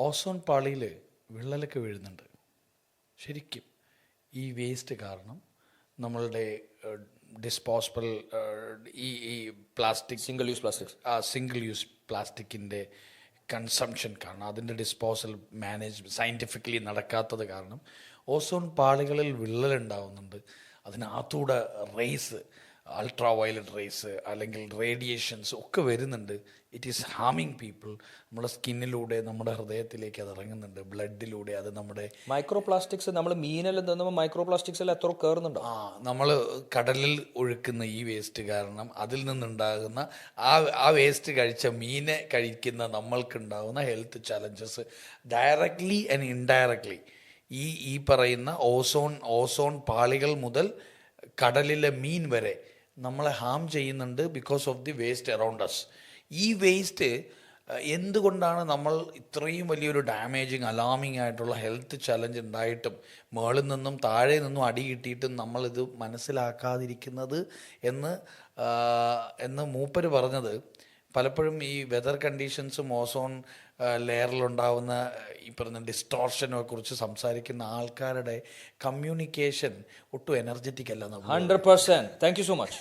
Ozone പാളിയിൽ വിള്ളലൊക്കെ വീഴുന്നുണ്ട്. ശരിക്കും ഈ വേസ്റ്റ് കാരണം നമ്മളുടെ ഡിസ്പോസിബിൾ ഈ ഈ പ്ലാസ്റ്റിക് സിംഗിൾ യൂസ് പ്ലാസ്റ്റിക് ആ സിംഗിൾ യൂസ് പ്ലാസ്റ്റിക്കിന്റെ കൺസംഷൻ കാരണം അതിന്റെ ഡിസ്പോസൽ മാനേജ് സയന്റിഫിക്കലി നടക്കാത്തത് കാരണം ഓസോൺ പാളികളിൽ വിള്ളലുണ്ടാവുന്നുണ്ട് അതിനകത്തൂടെ റേസ് അൾട്രാ വയലറ്റ് റേസ് അല്ലെങ്കിൽ റേഡിയേഷൻസ് ഒക്കെ വരുന്നുണ്ട്. ഇറ്റ് ഈസ് ഹാമിങ് പീപ്പിൾ നമ്മുടെ സ്കിന്നിലൂടെ നമ്മുടെ ഹൃദയത്തിലേക്ക് അത് ഇറങ്ങുന്നുണ്ട്. ബ്ലഡിലൂടെ അത് നമ്മുടെ മൈക്രോ പ്ലാസ്റ്റിക്സ് നമ്മൾ മീനെല്ലാം തന്നുമ്പോൾ മൈക്രോ പ്ലാസ്റ്റിക്സ് എല്ലാം എത്ര കയറുന്നുണ്ട് ആ നമ്മൾ കടലിൽ ഒഴുക്കുന്ന ഈ വേസ്റ്റ് കാരണം അതിൽ നിന്നുണ്ടാകുന്ന ആ ആ വേസ്റ്റ് കഴിച്ച മീനെ കഴിക്കുന്ന നമ്മൾക്കുണ്ടാകുന്ന health challenges directly and indirectly ഈ ഈ പറയുന്ന ഓസോൺ ഓസോൺ പാളികൾ മുതൽ കടലിലെ മീൻ വരെ നമ്മളെ ഹാം ചെയ്യുന്നുണ്ട് because of the waste around us ഈ വേസ്റ്റ് എന്തുകൊണ്ടാണ് നമ്മൾ ഇത്രയും വലിയൊരു ഡാമേജിങ് അലാമിങ് ആയിട്ടുള്ള ഹെൽത്ത് ചലഞ്ച് ഉണ്ടായിട്ടും മുകളിൽ നിന്നും താഴെ നിന്നും അടി കിട്ടിയിട്ടും നമ്മളിത് മനസ്സിലാക്കാതിരിക്കുന്നത് എന്ന് എന്ന് മൂപ്പര് പറഞ്ഞത് പലപ്പോഴും ഈ വെതർ കണ്ടീഷൻസും ഓസോൺ ലെയറിലുണ്ടാവുന്ന ഈ പറഞ്ഞ ഡിസ്റ്റോർഷനെ കുറിച്ച് സംസാരിക്കുന്ന ആൾക്കാരുടെ കമ്മ്യൂണിക്കേഷൻ ഒട്ടും എനർജറ്റിക് അല്ല hundred percent thank you so much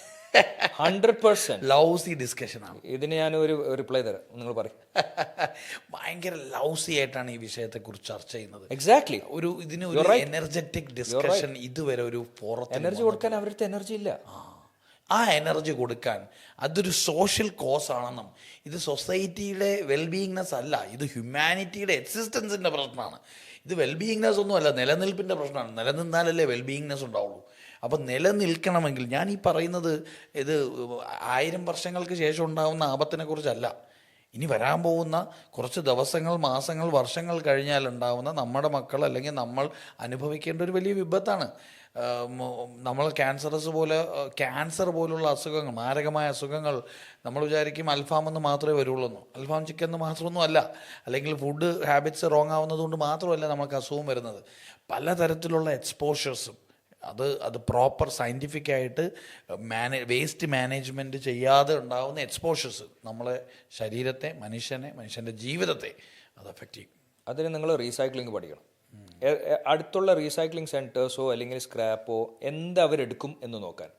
hundred percent lousy ഡിസ്കഷനാണ് ഇതിന് ഞാൻ ഒരു റിപ്ലൈ തരാം. നിങ്ങൾ പറയും. ഭയങ്കര ലൗസി ആയിട്ടാണ് ഈ വിഷയത്തെ കുറിച്ച് ചർച്ച ചെയ്യുന്നത്. എക്സാക്ട്ലി ഒരു ഇതിന് ഒരു എനർജറ്റിക് ഡിസ്കഷൻ ഇതുവരെ ഒരു ഫോറത്ത് എനർജി കൊടുക്കാൻ അവരുടെ എനർജി ഇല്ല. ആ എനർജി കൊടുക്കാൻ അതൊരു സോഷ്യൽ കോസ് ആണെന്നും ഇത് സൊസൈറ്റിയുടെ വെൽബീയിങ്നെസ് അല്ല ഇത് ഹ്യൂമാനിറ്റിയുടെ എക്സിസ്റ്റൻസിന്റെ പ്രശ്നമാണ്. ഇത് വെൽബീങ്നെസ് ഒന്നും അല്ല നിലനിൽപ്പിന്റെ പ്രശ്നമാണ്. നിലനിന്നാലല്ലേ വെൽബീയിങ്നെസ് ഉണ്ടാവുള്ളൂ. അപ്പം നിലനിൽക്കണമെങ്കിൽ ഞാൻ ഈ പറയുന്നത് ഇത് ആയിരം വർഷങ്ങൾക്ക് ശേഷം ഉണ്ടാകുന്ന ആപത്തിനെക്കുറിച്ചല്ല. ഇനി വരാൻ പോകുന്ന കുറച്ച് ദിവസങ്ങൾ മാസങ്ങൾ വർഷങ്ങൾ കഴിഞ്ഞാൽ ഉണ്ടാകുന്ന നമ്മുടെ മക്കൾ അല്ലെങ്കിൽ നമ്മൾ അനുഭവിക്കേണ്ട ഒരു വലിയ വിപത്താണ്. നമ്മൾ ക്യാൻസറസ് പോലെ ക്യാൻസർ പോലുള്ള അസുഖങ്ങൾ മാരകമായ അസുഖങ്ങൾ നമ്മൾ വിചാരിക്കും അൽഫാം എന്ന് മാത്രമേ വരുള്ളൂ അൽഫാം ചിക്കൻ എന്ന് മാത്രമൊന്നും അല്ല. അല്ലെങ്കിൽ ഫുഡ് ഹാബിറ്റ്സ് റോങ് ആവുന്നത് കൊണ്ട് മാത്രമല്ല നമുക്ക് അസുഖം വരുന്നത്. പലതരത്തിലുള്ള എക്സ്പോഷേഴ്സും അത് അത് പ്രോപ്പർ സയന്റിഫിക് ആയിട്ട് വേസ്റ്റ് മാനേജ്മെന്റ് ചെയ്യാതെ ഉണ്ടാകുന്ന എക്സ്പോഷേഴ്സ് നമ്മളെ ശരീരത്തെ മനുഷ്യനെ മനുഷ്യന്റെ ജീവിതത്തെ അത് എഫക്റ്റ് ചെയ്യും. അതിന് നിങ്ങൾ റീസൈക്ലിംഗ് പഠിക്കണം. അടുത്തുള്ള റീസൈക്ലിംഗ് സെന്റേഴ്സോ അല്ലെങ്കിൽ സ്ക്രാപ്പോ എന്ത് അവരെടുക്കും എന്ന് നോക്കാൻ.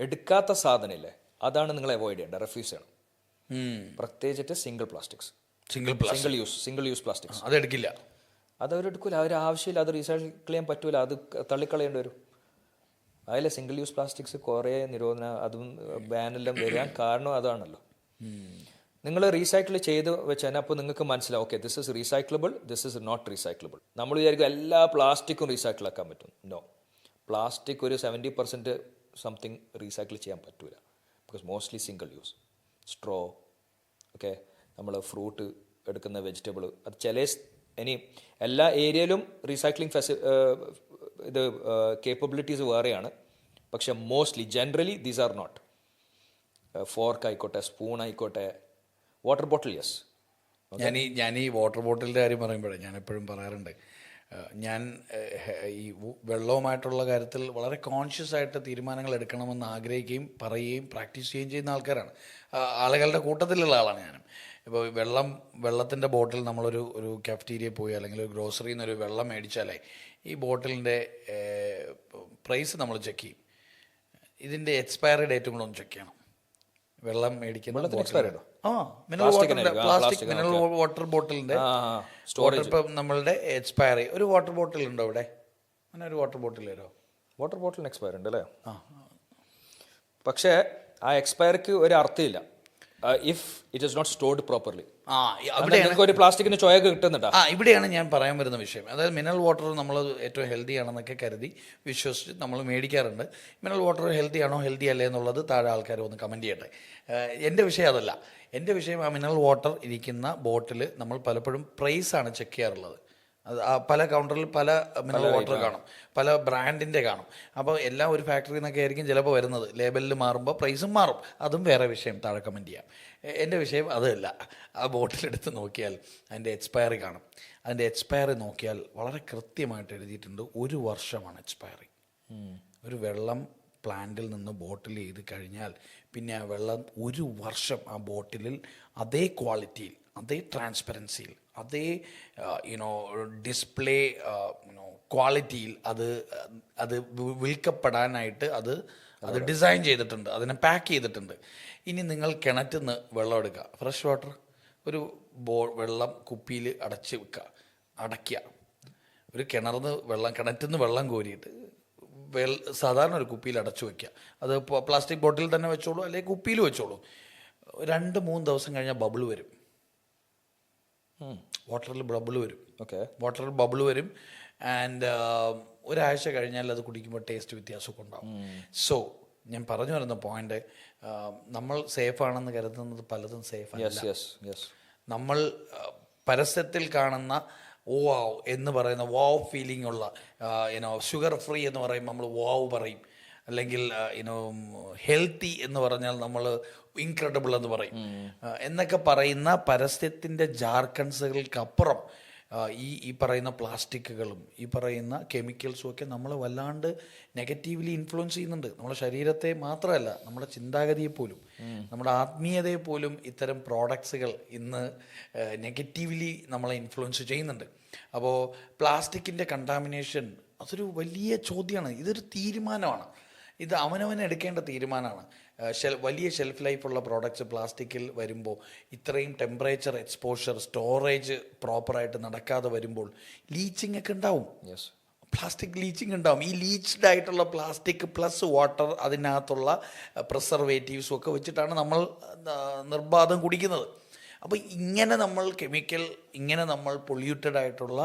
എടുക്കാത്ത സാധനമില്ലേ? അതാണ് നിങ്ങൾ അവോയ്ഡ് ചെയ്യേണ്ടത്. റെഫ്യൂസ് ചെയ്യണം. പ്രത്യേകിച്ചിട്ട് single plastics single single use single use plastics അതെടുക്കില്ല. അത് അവരെടുക്കില്ല അവർ ആവശ്യമില്ല. അത് റീസൈക്കിൾ ചെയ്യാൻ പറ്റൂല. അത് തള്ളിക്കളയേണ്ടി വരും. അതിലെ സിംഗിൾ യൂസ് പ്ലാസ്റ്റിക്സ് കുറേ നിരോധന അതും ബാനെല്ലാം വരാൻ കാരണം അതാണല്ലോ. നിങ്ങൾ റീസൈക്കിൾ ചെയ്ത് വെച്ചാൽ അപ്പോൾ നിങ്ങൾക്ക് മനസ്സിലാവും okay this is recyclable this is not recyclable നമ്മൾ വിചാരിക്കും എല്ലാ പ്ലാസ്റ്റിക്കും റീസൈക്കിൾ ആക്കാൻ പറ്റും. നോ പ്ലാസ്റ്റിക് ഒരു സെവന്റി പെർസെന്റ് സംതിങ് റീസൈക്കിൾ ചെയ്യാൻ പറ്റില്ല because mostly single use straw okay നമ്മൾ ഫ്രൂട്ട് എടുക്കുന്ന വെജിറ്റബിൾ അത് ചില ഇനി എല്ലാ ഏരിയയിലും റീസൈക്ലിംഗ് ഫെസി ഇത് കേപ്പബിലിറ്റീസ് വേറെയാണ്. പക്ഷെ mostly generally these are not fork ആയിക്കോട്ടെ സ്പൂൺ ആയിക്കോട്ടെ വാട്ടർ ബോട്ടിൽ യെസ് ഞാൻ ഈ ഞാൻ ഈ വാട്ടർ ബോട്ടിലിന്റെ കാര്യം പറയുമ്പോഴേ ഞാൻ എപ്പോഴും പറയാറുണ്ട് ഞാൻ ഈ വെള്ളവുമായിട്ടുള്ള കാര്യത്തിൽ വളരെ കോൺഷ്യസ് ആയിട്ട് തീരുമാനങ്ങൾ എടുക്കണമെന്ന് ആഗ്രഹിക്കുകയും പറയുകയും പ്രാക്ടീസ് ചെയ്യുകയും ചെയ്യുന്ന ആൾക്കാരാണ്. ആളുകളുടെ കൂട്ടത്തിലുള്ള ആളാണ് ഞാനും. ഇപ്പോൾ വെള്ളം വെള്ളത്തിന്റെ ബോട്ടിൽ നമ്മളൊരു ഒരു കാഫ്റ്റീരിയ പോയി അല്ലെങ്കിൽ ഒരു ഗ്രോസറിയിൽ നിന്ന് ഒരു വെള്ളം മേടിച്ചാലേ ഈ ബോട്ടിലിന്റെ പ്രൈസ് നമ്മൾ ചെക്ക് ചെയ്യും. ഇതിന്റെ എക്സ്പയറി ഡേറ്റും കൂടെ ഒന്ന് ചെക്ക് ചെയ്യണം. വെള്ളം മേടിക്കുന്ന? ആ മിനറൽ വാട്ടറിന്റെ പ്ലാസ്റ്റിക് മിനറൽ വാട്ടർ ബോട്ടിലിന്റെ സ്റ്റോറേജ് ഇപ്പം നമ്മളുടെ എക്സ്പയറി ഒരു വാട്ടർ ബോട്ടിൽ ഉണ്ടോ അവിടെ? അങ്ങനെ ഒരു വാട്ടർ ബോട്ടിൽ വരുമോ? വാട്ടർ ബോട്ടിലിന് എക്സ്പയർ ഉണ്ട് അല്ലേ? ആ. പക്ഷേ ആ എക്സ്പയർക്ക് ഒരു അർത്ഥമില്ല. If it is not stored properly ആ ഒരു പ്ലാസ്റ്റിക്കിന് ചോയൊക്കെ കിട്ടുന്നുണ്ട്. ആ ഇവിടെയാണ് ഞാൻ പറയാൻ വരുന്ന വിഷയം. അതായത് മിനറൽ വാട്ടർ നമ്മൾ ഏറ്റവും ഹെൽത്തി ആണെന്നൊക്കെ കരുതി വിശ്വസിച്ച് നമ്മൾ മേടിക്കാറുണ്ട്. മിനറൽ വാട്ടർ ഹെൽത്തി ആണോ ഹെൽത്തി അല്ലേ എന്നുള്ളത് താഴെ ആൾക്കാർ ഒന്ന് കമന്റ് ചെയ്യട്ടെ. എന്റെ വിഷയം അതല്ല. എന്റെ വിഷയം ആ മിനറൽ വാട്ടർ ഇരിക്കുന്ന ബോട്ടിൽ നമ്മൾ പലപ്പോഴും പ്രൈസാണ് ചെക്ക് ചെയ്യാറുള്ളത്. പല കൗണ്ടറിൽ പല മിനറൽ വാട്ടർ കാണും. പല ബ്രാൻഡിന്റെ കാണും. അപ്പോൾ എല്ലാം ഒരു ഫാക്ടറിയിൽ നിന്നൊക്കെ ആയിരിക്കും ചിലപ്പോൾ വരുന്നത്. ലേബലിൽ മാറുമ്പോൾ പ്രൈസും മാറും. അതും വേറെ വിഷയം. താഴെ കമന്റ് ചെയ്യാം. എന്റെ വിഷയം അതല്ല. ആ ബോട്ടിലെടുത്ത് നോക്കിയാൽ അതിന്റെ എക്സ്പയറി കാണും. അതിന്റെ എക്സ്പയറി നോക്കിയാൽ വളരെ കൃത്യമായിട്ട് എഴുതിയിട്ടുണ്ട്. ഒരു വർഷമാണ് എക്സ്പയറി ഒരു വെള്ളം പ്ലാന്റിൽ നിന്ന് ബോട്ടിൽ ചെയ്ത് കഴിഞ്ഞാൽ പിന്നെ ആ വെള്ളം ഒരു വർഷം ആ ബോട്ടിലിൽ അതേ ക്വാളിറ്റിയിൽ അതേ ട്രാൻസ്പെറൻസിയിൽ അതേ യുനോ ഡിസ്പ്ലേ യുനോ ക്വാളിറ്റിയിൽ അത് അത് വിൽക്കപ്പെടാനായിട്ട് അത് അത് ഡിസൈൻ ചെയ്തിട്ടുണ്ട്. അതിനെ പാക്ക് ചെയ്തിട്ടുണ്ട്. ഇനി നിങ്ങൾ കിണറ്റിൽ നിന്ന് വെള്ളം എടുക്കുക. ഫ്രഷ് വാട്ടർ ഒരു ബോ വെള്ളം കുപ്പിയിൽ അടച്ച് വെക്കുക. അടയ്ക്കുക. ഒരു കിണർന്ന് വെള്ളം കിണറ്റിൽ നിന്ന് വെള്ളം കോരിയിട്ട് വെൽ സാധാരണ ഒരു കുപ്പിയിൽ അടച്ചു വയ്ക്കുക അത് പ്ലാസ്റ്റിക് ബോട്ടിൽ തന്നെ വെച്ചോളൂ അല്ലെങ്കിൽ കുപ്പിയിൽ വെച്ചോളൂ. രണ്ട് മൂന്ന് ദിവസം കഴിഞ്ഞാൽ ബബിൾ വരും. വാട്ടറിൽ ബബിൾ വരും. ഓക്കെ വാട്ടറിൽ ബബിൾ വരും. ആൻഡ് ഒരാഴ്ച കഴിഞ്ഞാൽ അത് കുടിക്കുമ്പോൾ ടേസ്റ്റ് വ്യത്യാസമൊക്കെ ഉണ്ടാവും. സോ ഞാൻ പറഞ്ഞു വരുന്ന പോയിന്റ് നമ്മൾ സേഫ് ആണെന്ന് കരുതുന്നത് പലതും സേഫ് അല്ല. നമ്മൾ ആ, പരസ്യത്തിൽ കാണുന്ന ഓ വാവ് എന്ന് പറയുന്ന വാവ് ഫീലിംഗ് ഉള്ള ഷുഗർ ഫ്രീ എന്ന് പറയുമ്പോൾ നമ്മൾ വാവ് പറയും. അല്ലെങ്കിൽ യുനോ ഹെൽത്തി എന്ന് പറഞ്ഞാൽ നമ്മൾ ഇൻക്രെഡിബിൾ എന്ന് പറയും. എന്നൊക്കെ പറയുന്ന പരസ്യത്തിന്റെ ജാർക്കൺസുകൾക്കപ്പുറം ഈ ഈ പറയുന്ന പ്ലാസ്റ്റിക്കുകളും ഈ പറയുന്ന കെമിക്കൽസും ഒക്കെ നമ്മളെ വല്ലാണ്ട് നെഗറ്റീവ്ലി ഇൻഫ്ലുവൻസ് ചെയ്യുന്നുണ്ട്. നമ്മുടെ ശരീരത്തെ മാത്രമല്ല നമ്മുടെ ചിന്താഗതിയെ പോലും നമ്മുടെ ആത്മീയതയെ പോലും ഇത്തരം പ്രോഡക്ട്സുകൾ ഇന്ന് നെഗറ്റീവ്ലി നമ്മളെ ഇൻഫ്ലുവൻസ് ചെയ്യുന്നുണ്ട്. അപ്പോൾ പ്ലാസ്റ്റിക്കിന്റെ കണ്ടാമിനേഷൻ അതൊരു വലിയ ചോദ്യമാണ്. ഇതൊരു തീരുമാനമാണ്. ഇത് അവനവൻ എടുക്കേണ്ട തീരുമാനമാണ്. ഷെൽ വലിയ ഷെൽഫ് ലൈഫുള്ള പ്രോഡക്റ്റ്സ് പ്ലാസ്റ്റിക്കിൽ വരുമ്പോൾ ഇത്രയും ടെമ്പറേച്ചർ എക്സ്പോഷർ സ്റ്റോറേജ് പ്രോപ്പറായിട്ട് നടക്കാതെ വരുമ്പോൾ ലീച്ചിങ് ഒക്കെ ഉണ്ടാവും. യെസ് പ്ലാസ്റ്റിക് ലീച്ചിങ് ഉണ്ടാവും. ഈ ലീച്ച്ഡ് ആയിട്ടുള്ള പ്ലാസ്റ്റിക് പ്ലസ് വാട്ടർ അതിനകത്തുള്ള പ്രിസർവേറ്റീവ്സും ഒക്കെ വെച്ചിട്ടാണ് നമ്മൾ നിർബാധം കുടിക്കുന്നത്. അപ്പോൾ ഇങ്ങനെ നമ്മൾ കെമിക്കൽ ഇങ്ങനെ നമ്മൾ പൊല്യൂട്ടഡ് ആയിട്ടുള്ള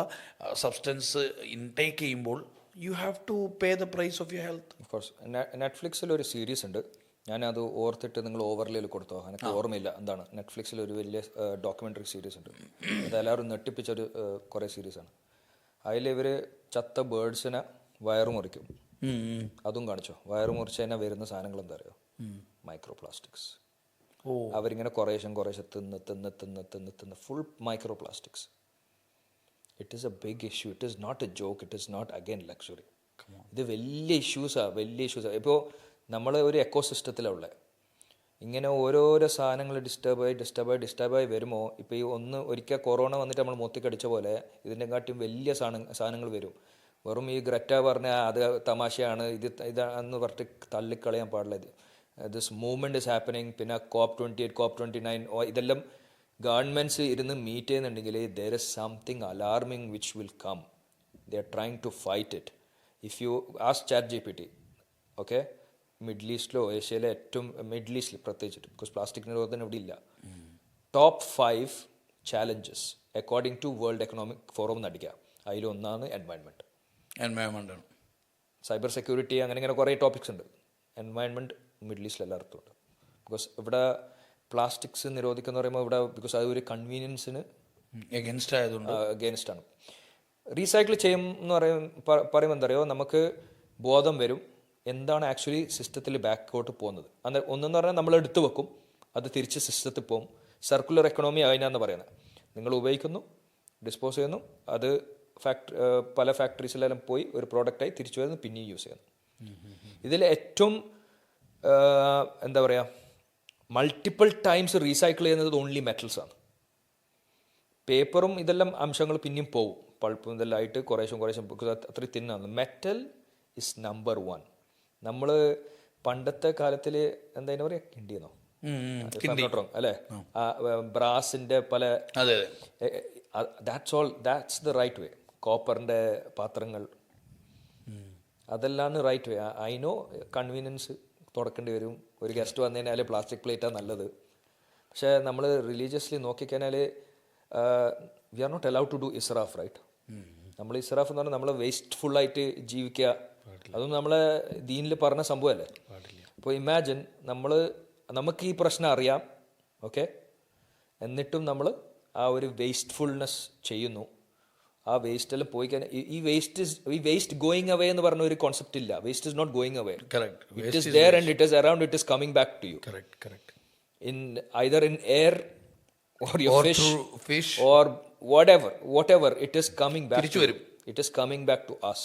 സബ്സ്റ്റൻസ് ഇൻടേക്ക് ചെയ്യുമ്പോൾ you have to pay the price of your health of course നെറ്റ്ഫ്ലിക്സിൽ ഒരു സീരീസ് ഉണ്ട്. ഞാനത് ഓർത്തിട്ട് നിങ്ങൾ ഓവർലേൽ കൊടുത്തോ? എനിക്ക് ഓർമ്മയില്ല. എന്താണ്? നെറ്റ്ഫ്ലിക്സിൽ ഒരു വലിയ ഡോക്യുമെന്ററി സീരീസ് ഉണ്ട്. അത് എല്ലാവരും നെട്ടിപ്പിച്ചൊരു കുറേ സീരീസാണ് അതിൽ ഇവർ ചത്ത ബേർഡ്സിനെ വയറ് മുറിക്കും. അതും കാണിച്ചോ? വയറ് മുറിച്ച് തന്നെ വരുന്ന സാധനങ്ങൾ എന്താ അറിയോ? മൈക്രോ പ്ലാസ്റ്റിക്സ് അവരിങ്ങനെ കുറേശ്ശം കുറേശ്ശെ തിന്ന് തിന്ന് തിന്ന് തിന്ന് തിന്ന് full micro plastics it is a big issue it is not a joke it is not again luxury ഇത് വലിയ ഇഷ്യൂസാണ് വലിയ ഇഷ്യൂസാണ് ഇപ്പോൾ നമ്മൾ ഒരു എക്കോ സിസ്റ്റത്തിലാണ് ഉള്ളത് ഇങ്ങനെ ഓരോരോ സാധനങ്ങൾ ഡിസ്റ്റർബായി ഡിസ്റ്റർബായി ഡിസ്റ്റർബായി വരുമ്പോൾ ഇപ്പോൾ ഈ ഒന്ന് ഒരിക്കൽ കൊറോണ വന്നിട്ട് നമ്മൾ മൊത്തിക്കടിച്ച പോലെ ഇതിന്റെ കാട്ടിയും വലിയ സാധന സാധനങ്ങൾ വരും. വെറും ഈ ഗ്രറ്റ പറഞ്ഞ അത് തമാശയാണ് ഇത് ഇതാണെന്ന് പറഞ്ഞിട്ട് തള്ളിക്കളയാൻ പാടില്ല ഇത്. ദിസ് മൂവ്മെന്റ് ഇസ് ഹാപ്പനിങ് പിന്നെ COP twenty eight COP twenty nine ഇതെല്ലാം ഗവൺമെന്റ്സ് ഇരുന്ന് മീറ്റ് ചെയ്യുന്നുണ്ടെങ്കിൽ there is something alarming which will come there are trying to fight it if you ask chat G P T okay middle ഈസ്റ്റിലോ ഏഷ്യയിലെ ഏറ്റവും middle ഈസ്റ്റിൽ പ്രത്യേകിച്ചിട്ട് because plastic നിരോധനം ഇവിടെ ഇല്ല. Top five challenges according to world economic forum നടിക്കുക അതിലൊന്നാണ് environment environment cyber security അങ്ങനെ ഇങ്ങനെ കുറേ ടോപ്പിക്സ് ഉണ്ട്. എൻവയൺമെന്റ് മിഡിൽ ഈസ്റ്റിൽ എല്ലായിടത്തും ഉണ്ട് ബിക്കോസ് ഇവിടെ പ്ലാസ്റ്റിക്സ് നിരോധിക്കുക നിരോധിക്കുന്ന പറയുമ്പോൾ ഇവിടെ ബിക്കോസ് അത് ഒരു കൺവീനിയൻസിന് എഗൻസ്റ്റ് ആയതുകൊണ്ട്. എഗൻസ്റ്റ് ആണ്. റീസൈക്കിൾ ചെയ്യും എന്ന് പറയും പറയുമ്പോൾ എന്താ പറയുക നമുക്ക് ബോധം വരും. എന്താണ് ആക്ച്വലി സിസ്റ്റത്തിൽ ബാക്കോട്ട് പോകുന്നത്? അന്ന് ഒന്നെന്ന് പറഞ്ഞാൽ നമ്മൾ എടുത്തു വെക്കും അത് തിരിച്ച് സിസ്റ്റത്തിൽ പോകും. സർക്കുലർ എക്കണോമി അതിനാന്ന് പറയുന്നത് നിങ്ങൾ ഉപയോഗിക്കുന്നു ഡിസ്പോസ് ചെയ്യുന്നു അത് ഫാക്ടറി പല ഫാക്ടറീസിലെല്ലാം പോയി ഒരു പ്രോഡക്റ്റായി തിരിച്ചു വരുന്നു പിന്നെയും യൂസ് ചെയ്യുന്നു. ഇതിൽ ഏറ്റവും എന്താ പറയുക മൾട്ടിപ്പിൾ ടൈംസ് റീസൈക്കിൾ ചെയ്യുന്നത് ഓൺലി മെറ്റൽസ് ആണ്. പേപ്പറും ഇതെല്ലാം അംശങ്ങൾ പിന്നെയും പോവും. പൾപ്പും ഇതെല്ലാം ആയിട്ട് കുറേശ്ശും കുറേശ്ശും അത്രയും തിന്നാണ്. മെറ്റൽ ഇസ് നമ്പർ വൺ നമ്മൾ പണ്ടത്തെ കാലത്തിൽ എന്താ പറയുക കിണ്ടിയെന്നോ അല്ലേ? ബ്രാസിന്റെ പല that's all that's the right way കോപ്പറിന്റെ പാത്രങ്ങൾ. അതെല്ലാം right way I know convenience തുറക്കേണ്ടി വരും. ഒരു ഗസ്റ്റ് വന്നു കഴിഞ്ഞാൽ പ്ലാസ്റ്റിക് പ്ലേറ്റാണ് നല്ലത്. പക്ഷേ നമ്മൾ റിലീജിയസ്ലി നോക്കിക്കഴിഞ്ഞാൽ we are not allowed to do ഇസ്രാഫ് right നമ്മൾ ഇസ്രാഫ് എന്ന് പറഞ്ഞാൽ നമ്മൾ വേസ്റ്റ്ഫുള്ളായിട്ട് ജീവിക്കുക. അതൊന്നും നമ്മളെ ദീനിൽ പറഞ്ഞ സംഭവമല്ലേ അപ്പോൾ ഇമാജിൻ നമ്മൾ നമുക്ക് ഈ പ്രശ്നം അറിയാം ഓക്കെ എന്നിട്ടും നമ്മൾ ആ ഒരു വേസ്റ്റ്ഫുൾനെസ് ചെയ്യുന്നു. ആ വേസ്റ്റ് എല്ലാം പോയി കഴിഞ്ഞാൽ ഈ- വേസ്റ്റ് ഇസ് ഈ വേസ്റ്റ് ഗോയിങ് അവേ എന്ന് പറഞ്ഞ ഒരു കോൺസെപ്റ്റ് ഇല്ല. Waste is not going away it is there and it is around it is coming back to you in either in air or your Or fish through ever or whatever whatever it is coming back തിരിച്ചു to വരും. it is coming back to us.